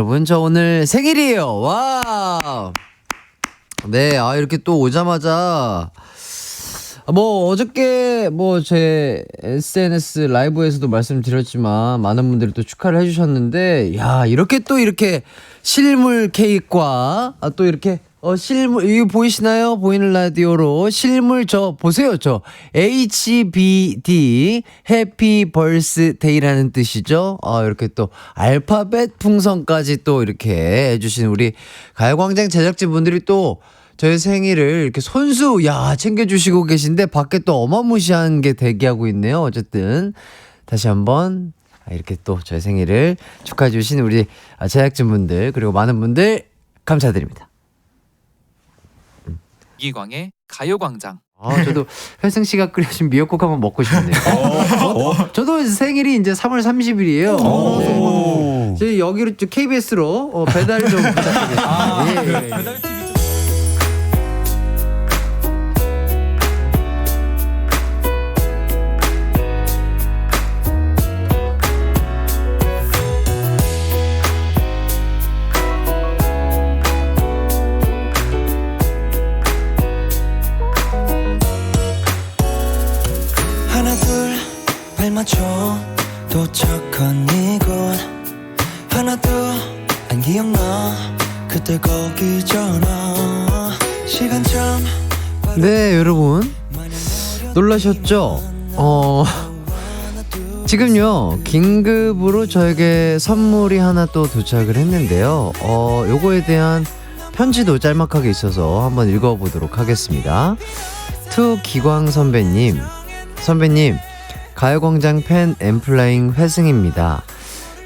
여러분, 저 오늘 생일이에요. 와. 네, 아, 이렇게 또 오자마자. 뭐, 어저께 뭐 제 SNS 라이브에서도 말씀드렸지만, 많은 분들이 또 축하를 해주셨는데, 야, 이렇게 또 이렇게 실물 케이크와, 아, 또 이렇게 어, 실물, 이거 보이시나요? 보이는 라디오로 실물 저, 보세요, 저. HBD, 해피 벌스데이라는 뜻이죠. 아, 이렇게 또 알파벳 풍선까지 또 이렇게 해주신 우리 가요광장 제작진분들이 또 저희 생일을 이렇게 손수, 야, 챙겨주시고 계신데 밖에 또 어마무시한 게 대기하고 있네요. 어쨌든. 다시 한번 아, 이렇게 또 저희 생일을 축하해 주신 우리 제작진분들, 그리고 많은 분들 감사드립니다. 이기광의 가요광장. 아, 저도 회승 씨가 끓여준 미역국 한번 먹고 싶네요. 어? 저도 생일이 이제 3월 30일이에요. 네. 저희 여기로 좀 KBS로 어, 배달 좀 부탁드리겠습니다. 예, 예. 하나 네, 여러분. 놀라셨죠? 어, 지금요, 긴급으로 저에게 선물이 하나 또 도착을 했는데요. 어, 요거에 대한 편지도 짤막하게 있어서 한번 읽어보도록 하겠습니다. 투 기광 선배님, 선배님, 가요광장 팬 엠플라잉 회승입니다.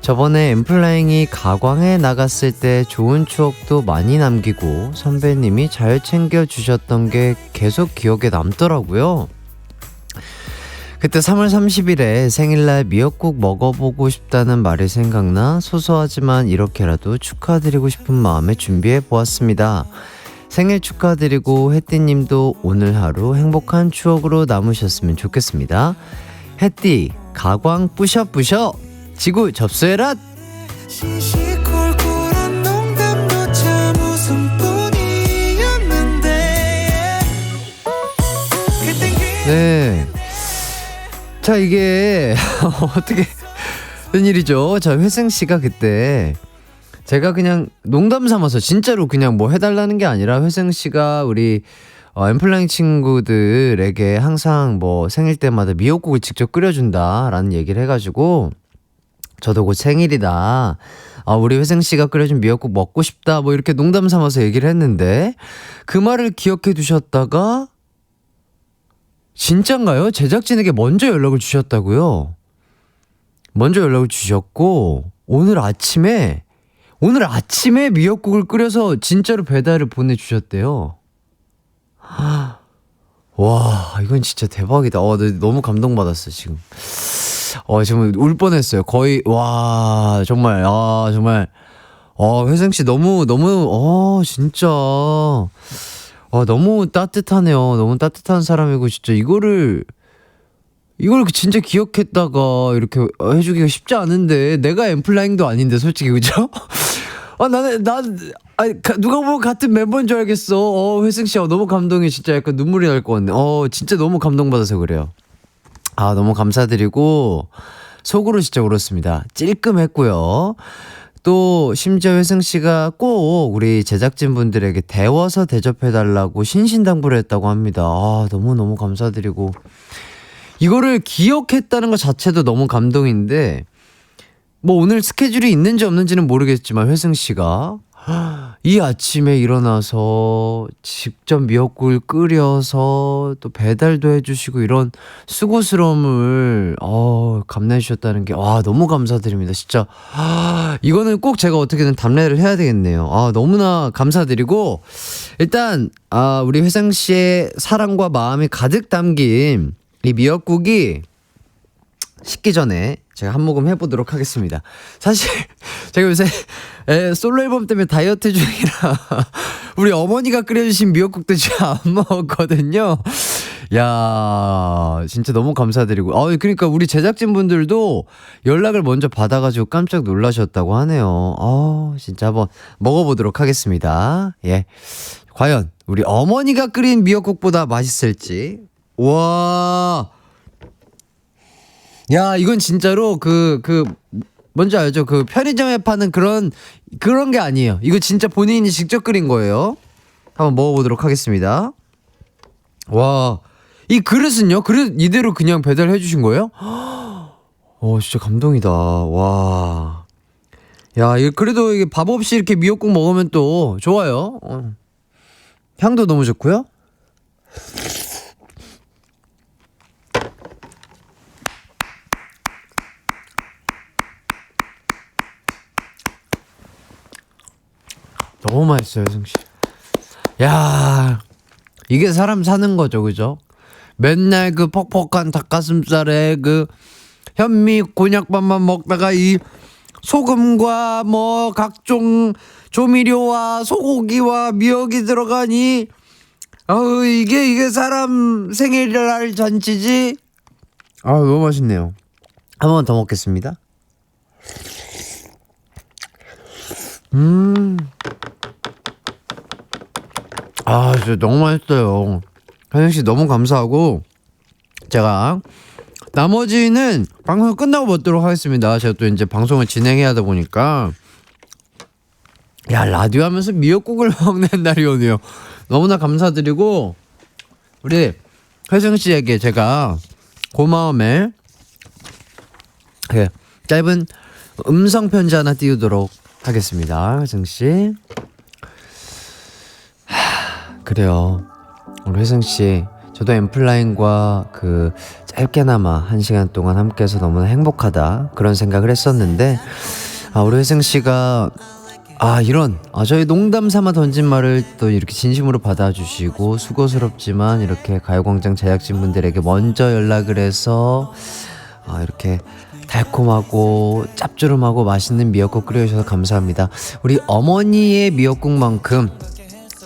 저번에 엠플라잉이 가광에 나갔을 때 좋은 추억도 많이 남기고 선배님이 잘 챙겨주셨던 게 계속 기억에 남더라고요. 그때 3월 30일에 생일날 미역국 먹어보고 싶다는 말이 생각나 소소하지만 이렇게라도 축하드리고 싶은 마음에 준비해 보았습니다. 생일 축하드리고 혜띠님도 오늘 하루 행복한 추억으로 남으셨으면 좋겠습니다. 혜띠 가광 뿌셔뿌셔 지구 접수해라 네. 자, 이게 어떻게 된 일이죠? 자, 회승 씨가 그때 제가 그냥 농담 삼아서 진짜로 그냥 뭐 해달라는 게 아니라 회승 씨가 우리 어, 엠플라잉 친구들에게 항상 뭐 생일 때마다 미역국을 직접 끓여준다라는 얘기를 해가지고 저도 곧 생일이다. 아, 우리 회생 씨가 끓여준 미역국 먹고 싶다. 뭐 이렇게 농담 삼아서 얘기를 했는데 그 말을 기억해 두셨다가 진짠가요? 제작진에게 먼저 연락을 주셨다고요? 먼저 연락을 주셨고 오늘 아침에 오늘 아침에 미역국을 끓여서 진짜로 배달을 보내 주셨대요. 와 이건 진짜 대박이다. 어, 나 너무 감동받았어 지금. 어 지금 울 뻔했어요. 거의 와 정말 아 정말 어 회생 씨 너무 너무 어 진짜 아 너무 따뜻하네요. 너무 따뜻한 사람이고 진짜 이거를 이걸 진짜 기억했다가 이렇게 해주기가 쉽지 않은데 내가 엠플라잉도 아닌데 솔직히 그죠? 아 나는 난 아니 가- 누가 보면 같은 멤버인 줄 알겠어. 어 회승 씨 어, 너무 감동이 진짜 약간 눈물이 날 것 같네. 어 진짜 너무 감동받아서 그래요. 아, 너무 감사드리고, 속으로 진짜 울었습니다. 찔끔했고요. 또, 심지어 회승 씨가 꼭 우리 제작진 분들에게 데워서 대접해 달라고 신신당부를 했다고 합니다. 아, 너무너무 감사드리고. 이거를 기억했다는 것 자체도 너무 감동인데, 뭐 오늘 스케줄이 있는지 없는지는 모르겠지만, 회승 씨가 이 아침에 일어나서 직접 미역국을 끓여서 또 배달도 해주시고 이런 수고스러움을 어, 감내해 주셨다는 게 와 너무 감사드립니다. 진짜. 아, 이거는 꼭 제가 어떻게든 답례를 해야 되겠네요. 아 너무나 감사드리고 일단 아 우리 회상 씨의 사랑과 마음이 가득 담긴 이 미역국이 식기 전에 제가 한 모금 해보도록 하겠습니다. 사실 제가 요새 에, 솔로 앨범 때문에 다이어트 중이라 우리 어머니가 끓여주신 미역국도 잘 안 먹었거든요. 야, 진짜 너무 감사드리고. 어, 그러니까 우리 제작진 분들도 연락을 먼저 받아가지고 깜짝 놀라셨다고 하네요. 어, 진짜 한번 먹어보도록 하겠습니다. 예. 과연 우리 어머니가 끓인 미역국보다 맛있을지. 와. 야, 이건 진짜로 그, 그, 뭔지 알죠? 그 편의점에 파는 그런, 그런 게 아니에요. 이거 진짜 본인이 직접 끓인 거예요. 한번 먹어보도록 하겠습니다. 와, 이 그릇은요? 그릇 이대로 그냥 배달해 주신 거예요? 어, 진짜 감동이다. 와. 야, 이 그래도 이게 밥 없이 이렇게 미역국 먹으면 또 좋아요. 어. 향도 너무 좋고요. 너무 맛있어요, 승씨. 야, 이게 사람 사는 거죠, 그죠? 맨날 그 퍽퍽한 닭가슴살에 그 현미 곤약밥만 먹다가 이 소금과 뭐 각종 조미료와 소고기와 미역이 들어가니 어우 이게 이게 사람 생일날 잔치지 아 너무 맛있네요 한 번 더 먹겠습니다 음 아, 진짜 너무 맛있어요. 현영 씨 너무 감사하고 제가 나머지는 방송 끝나고 먹도록 하겠습니다. 제가 또 이제 방송을 진행해야 하다 보니까 야 라디오 하면서 미역국을 먹는 날이 오네요. 너무나 감사드리고 우리 혜정 씨에게 제가 고마움에 예, 짧은 음성 편지 하나 띄우도록 하겠습니다. 혜정 씨. 그래요. 우리 혜승 씨, 저도 엠플라인과 그 짧게나마 한 시간 동안 함께해서 너무나 행복하다 그런 생각을 했었는데, 아 우리 혜승 씨가 아 이런 아 저희 농담 삼아 던진 말을 또 이렇게 진심으로 받아주시고 수고스럽지만 이렇게 가요광장 제작진 분들에게 먼저 연락을 해서 아 이렇게 달콤하고 짭조름하고 맛있는 미역국 끓여주셔서 감사합니다. 우리 어머니의 미역국만큼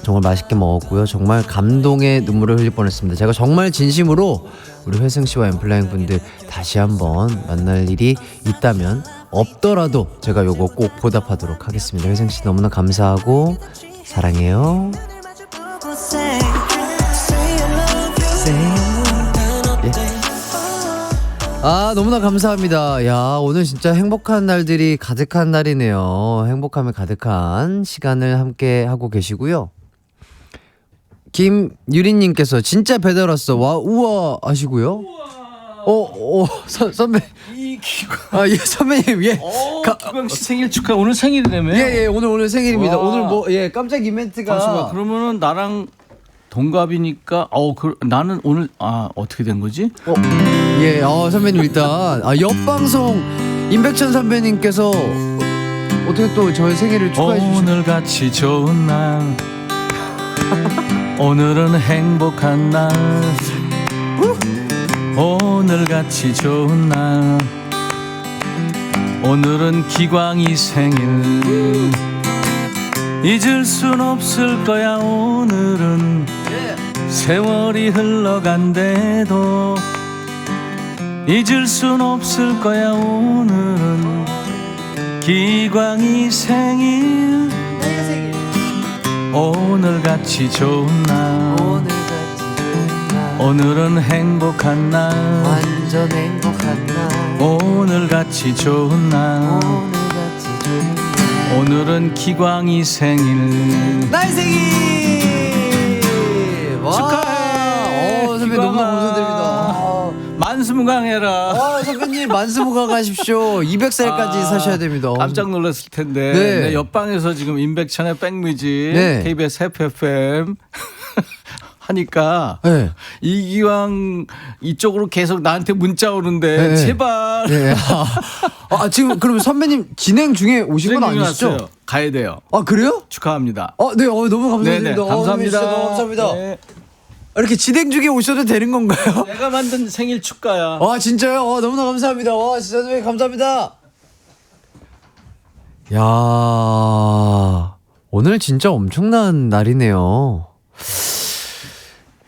정말 맛있게 먹었고요. 정말 감동의 눈물을 흘릴 뻔했습니다. 제가 정말 진심으로 우리 회승 씨와 엠플라잉 분들 다시 한번 만날 일이 있다면 없더라도 제가 요거 꼭 보답하도록 하겠습니다. 회승 씨 너무나 감사하고 사랑해요. 아 너무나 감사합니다. 야 오늘 진짜 행복한 날들이 가득한 날이네요. 행복함에 가득한 시간을 함께 하고 계시고요. 김유리님께서 진짜 배달 왔어. 와 우와 하시고요. 어, 어, 선, 선배. 이 기광. 아, 예, 선배님, 예. 어, 가- 기광 씨 생일 축하. 오늘 생일이라며. 예, 예, 오늘, 오늘 생일입니다. 와. 오늘 뭐, 예, 깜짝 이벤트가. 잠시만. 그러면은 나랑 동갑이니까 어, 그, 나는 오늘 아 어떻게 된 거지? 어, 예, 어, 선배님 일단, 아, 옆 방송 임백천 선배님께서 어떻게 또 저의 생일을 축하해 주시죠? 오늘 같이 좋은 날. 오늘은 행복한 날. 오늘 같이 좋은 날. 오늘은 기광이 생일. 잊을 순 없을 거야 오늘은 세월이 흘러간대도 잊을 순 없을 거야 오늘은. 기광이 생일. 오늘 같이 좋은 날. 오늘 날, 오늘은 행복한 날. 완전 행복한 날, 오늘 같이 좋은 날. 오늘 날. 오늘은 기광이 생일. 나의 생일! 와! 축하해 어, 선배님 너무 감사드립니다. 만수무강해라 아, 선배님 만수무강하십시오. 200살까지 아, 사셔야 됩니다. 깜짝 놀랐을 텐데 네. 내 옆방에서 지금 임백천의 백뮤직 네. KBS FFM 하니까 네. 이기왕 이쪽으로 계속 나한테 문자 오는데 네. 제발 네. 아, 아, 지금 그럼 선배님 진행 중에 오신 건 아니시죠? 왔어요. 가야 돼요. 아, 그래요? 축하합니다. 아, 네, 어, 너무 감사드립니다. 네네 어, 감사합니다. 너무 감사합니다. 네. 아, 이렇게 진행 중에 오셔도 되는 건가요? 내가 만든 생일 축가야. 아 진짜요? 어, 너무나 감사합니다. 와 진짜 선배님 감사합니다. 야 오늘 진짜 엄청난 날이네요.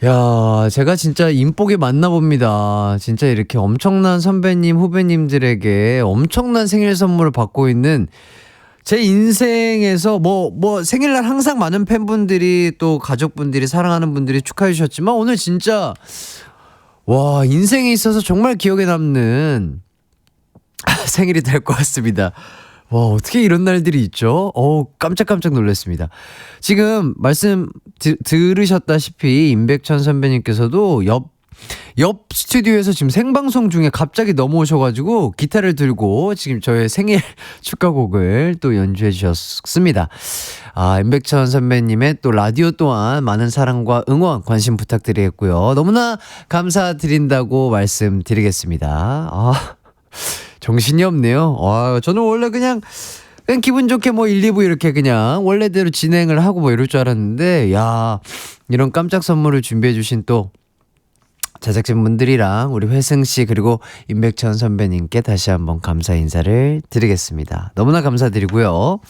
야, 제가 진짜 인복에 맞나 봅니다. 진짜 이렇게 엄청난 선배님, 후배님들에게 엄청난 생일 선물을 받고 있는 제 인생에서 뭐, 뭐, 생일날 항상 많은 팬분들이 또 가족분들이 사랑하는 분들이 축하해 주셨지만 오늘 진짜, 와, 인생에 있어서 정말 기억에 남는 생일이 될 것 같습니다. 와, 어떻게 이런 날들이 있죠? 어우, 깜짝깜짝 놀랐습니다. 지금 말씀 드, 들으셨다시피 임백천 선배님께서도 옆, 옆 스튜디오에서 지금 생방송 중에 갑자기 넘어오셔가지고 기타를 들고 지금 저의 생일 축하곡을 또 연주해 주셨습니다. 아, 임백천 선배님의 또 라디오 또한 많은 사랑과 응원, 관심 부탁드리겠고요. 너무나 감사드린다고 말씀드리겠습니다. 아. 정신이 없네요. 와, 저는 원래 그냥 그냥 기분 좋게 뭐 1, 2부 이렇게 그냥 원래대로 진행을 하고 뭐 이럴 줄 알았는데 야, 이런 깜짝 선물을 준비해 주신 또 제작진분들이랑 우리 회승 씨 그리고 임백천 선배님께 다시 한번 감사 인사를 드리겠습니다. 너무나 감사드리고요.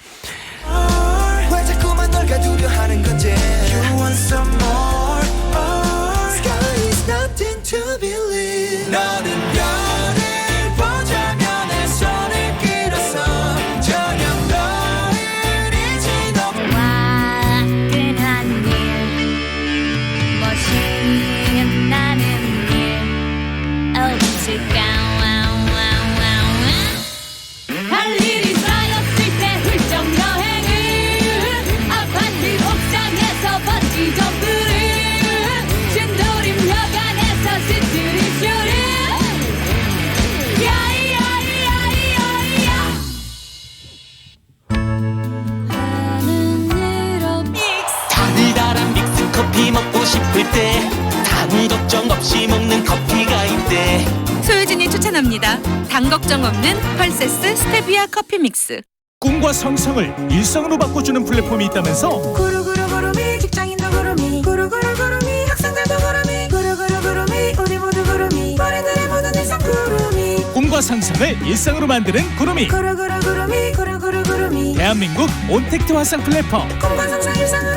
커피 먹고 싶을 때당 걱정 없이 먹는 커피가 있대. 소유진이 추천합니다. 당 걱정 없는 펄세스 스테비아 커피 믹스. 꿈과 성성을 일상으로 바꿔주는 플랫폼이 있다면서? 구루구루 구름이 직장인도 구름이 구루구루 구름이 학생들도 구름이 구루구루 구름이 우리 모두 구름이 머리들의 모든 일상 구름이 꿈과 상상을 일상으로 만드는 구름이 구루구루 구름이 구루구루 구름이 대한민국 온택트 화상 플랫폼. 꿈과 상상 일상으로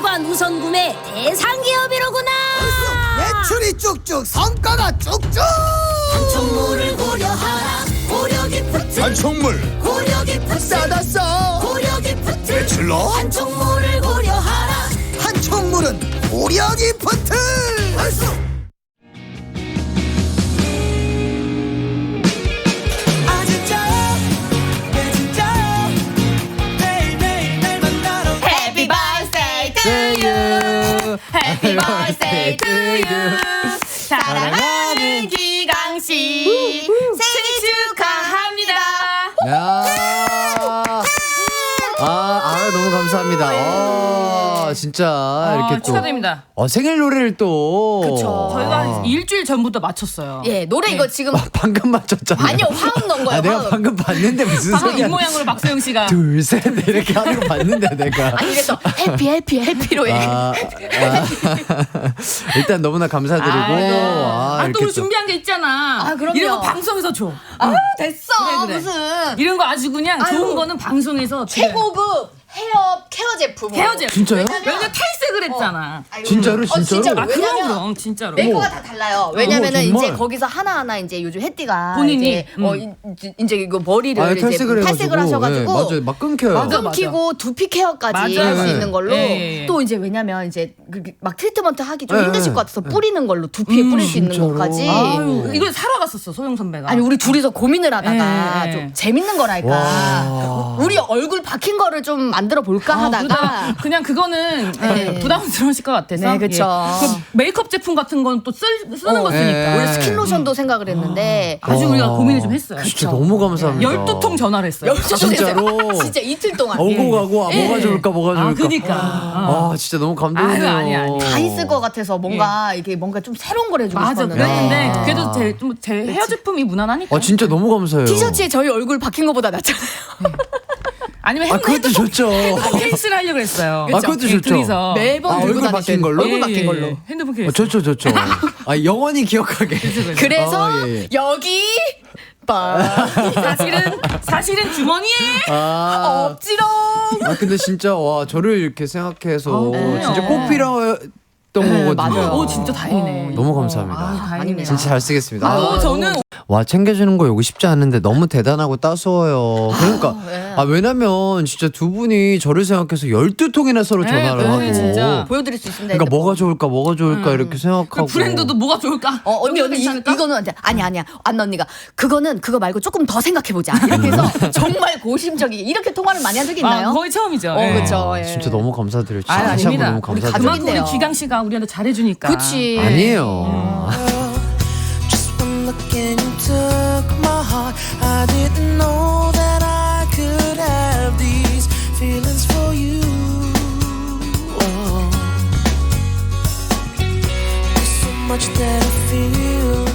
기관 우선 구매 대상 기업이로구나. 매출이 쭉쭉 성과가 쭉쭉 한총무를 고려하라. 고려 기프트. 한총물 고려 기프트. 싸다 싸 고려 기프트. 매출로 한총무를 고려하라. 한총물은 고려 기프트 아 Happy birthday to you. 사랑하는 기강 씨 생일 축하합니다. 야. 아, 아, 너무 감사합니다. 아, 진짜 이렇게 또 축하드립니다. 어, 생일 노래를 또 그쵸. 저희가 아. 한 일주일 전부터 맞췄어요. 예, 노래 이거 지금 아, 방금 맞췄잖아. 아니요, 화음 넣은 거예요. 아, 내가 화음. 방금 봤는데 무슨 방금 소리야? 입모양으로 박소영 씨가 둘, 셋 이렇게 하는 거 봤는데 내가. 아니 그래서 해피 해피 해피로 해. 아, 아, 일단 너무나 감사드리고. 아, 아, 또 이렇게 우리 준비한 게 있잖아. 아, 그럼요. 이런 거 방송에서 줘. 아 됐어 그래, 그래. 무슨 이런 거 아주 그냥 아유. 좋은 거는 방송에서. 최고급 헤어 케어 제품. 헤어 제품. 진짜요? 왜냐면 탈색을 했잖아. 아이고. 진짜로, 어, 진짜로? 진짜로. 아, 그럼 왜냐면 그럼 진짜로. 메이커가 다 달라요. 왜냐면은 어머, 정말? 이제 거기서 하나하나 이제 요즘 햇띠가 본인이? 이제 음. 어 이- 이- 이제 이거 머리를 아, 이제 탈색을 탈색을 해가지고 하셔가지고 네, 맞아요, 막 끊겨요. 맞아. 끊기고 두피 케어까지 맞아요. 할수 네. 있는 걸로 예, 예, 예. 또 이제 왜냐면 이제 그- 막 트리트먼트 하기 좀 네, 힘드실 네. 것 같아서 뿌리는 걸로 두피에 뿌릴 수 있는 진짜로? 것까지 아유, 이걸 사러 갔었어 소영 선배가. 아니 우리 둘이서 고민을 하다가 예, 예. 좀 재밌는 거랄까 와. 우리 얼굴 박힌 거를 좀 만들어 볼까 아, 하다가 그러다가 그냥 그거는 네. 부담스러우실 것 같아서 네, 그쵸. 예. 그 메이크업 제품 같은 건 또 쓰는 어, 거 쓰니까 예. 원래 스킨 로션도 생각을 했는데 아주 우리가 고민을 좀 했어요. 진짜 너무 감사합니다. 12통 전화를 했어요. 열두 진짜로? 진짜 이틀 동안 오고 가고 아, 뭐가 좋을까 뭐가 좋을까. 아, 그니까. 아, 진짜 너무 감동이네요. 아유, 아니, 아니. 다 있을 것 같아서 뭔가 이게 뭔가 좀 새로운 걸 해주고 맞아. 싶었는데 그랬는데 아. 그래도 제, 좀제 헤어 제품이 무난하니까. 아, 진짜 너무 감사해요. 티셔츠에 저희 얼굴 박힌 것보다 낫잖아요. 아니면 아, 핸드, 그것도 좋죠. 핸드폰 케이스를 하려고 그랬어요. 아, 그것도 예, 좋죠. 둘이서. 매번 아, 들고 얼굴 다닐 때는 걸로? 얼굴 예, 예, 걸로. 예. 핸드폰 케이스. 어, 좋죠, 좋죠. 아, 영원히 기억하게. 그래서 아, 예, 예. 여기. 사실은 사실은 주머니에 아, 억지로. 아 근데 진짜 와 저를 이렇게 생각해서 네. 진짜 꼭 필요했던 거거든요. 맞아요. 오 진짜 다행이네. 너무 감사합니다. 아, 다행이네. 아닙니다. 진짜 잘 쓰겠습니다. 아, 아, 저는 와 챙겨주는 거 요거 쉽지 않은데 너무 대단하고 따스워요. 그러니까 네. 아 왜냐면 진짜 두 분이 저를 생각해서 12통이나 서로 네, 전화를 네, 하고 진짜. 보여드릴 수 있습니다. 그러니까. 뭐가 좋을까 뭐가 좋을까 이렇게 그 생각하고 브랜드도 뭐가 좋을까? 어, 언니, 언니, 이, 괜찮을까? 이거는 안 돼. 아니, 아니야. 안나 언니가. 그거는 그거 말고 조금 더 생각해 보자. 이렇게 해서 정말 고심적이게. 이렇게 통화를 많이 한 적이 있나요? 아, 거의 처음이죠. 어, 예. 그쵸. 아, 예. 진짜 너무 감사드려요. 진짜 아, 다시 한번 아닙니다. 너무 우리 감사드려요. 그만큼 우리. 기강 씨가 우리한테 잘해주니까. 그치. 아니에요. and you took my heart. I didn't know that I could have these feelings for you. There's so much that I feel.